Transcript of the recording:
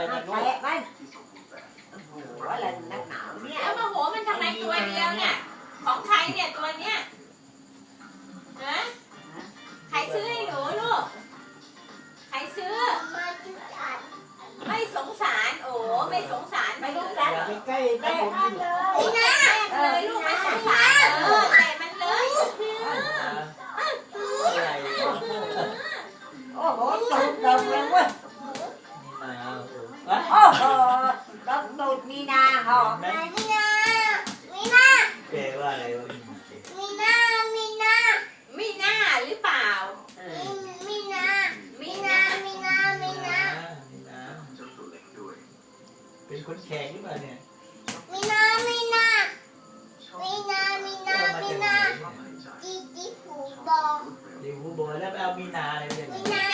อะไรนะลูกแตะมันโอ้โหอะไรนักหนาวเนี่ยแล้วมาโหมันทำไมตัวเดียวเนี่ย ของใครเนี่ยตัวเนี้ยฮะใครซื้อให้หนูลูก ใครซื้อ ไม่สงสาร โอ้ไม่สงสารไม่ไม่ต้สองงแตะสารอย่าไปใกล้แตะตะผมมันเลยแม่เลยลูกไม่สงสารเออแต่มันเลยอะไรโอ้โหตูดดกเลยเว้ย นาหอมแม่มีนามีนาแปลว่าอะไรวะมีนามีนามีหน้าหรือเปล่าเออมีนามีมีหนาน้ามีนามีนานี่นาเป็นคนแขกหรือเปล่าเนี่ยมีนามีนามีนามีนาเอามามีจากไหนนาเนี่ยจีจีผูบอกเดี๋ยวผู้บอกแล้วไปเอามีนาอะไรเนี่ยมีนา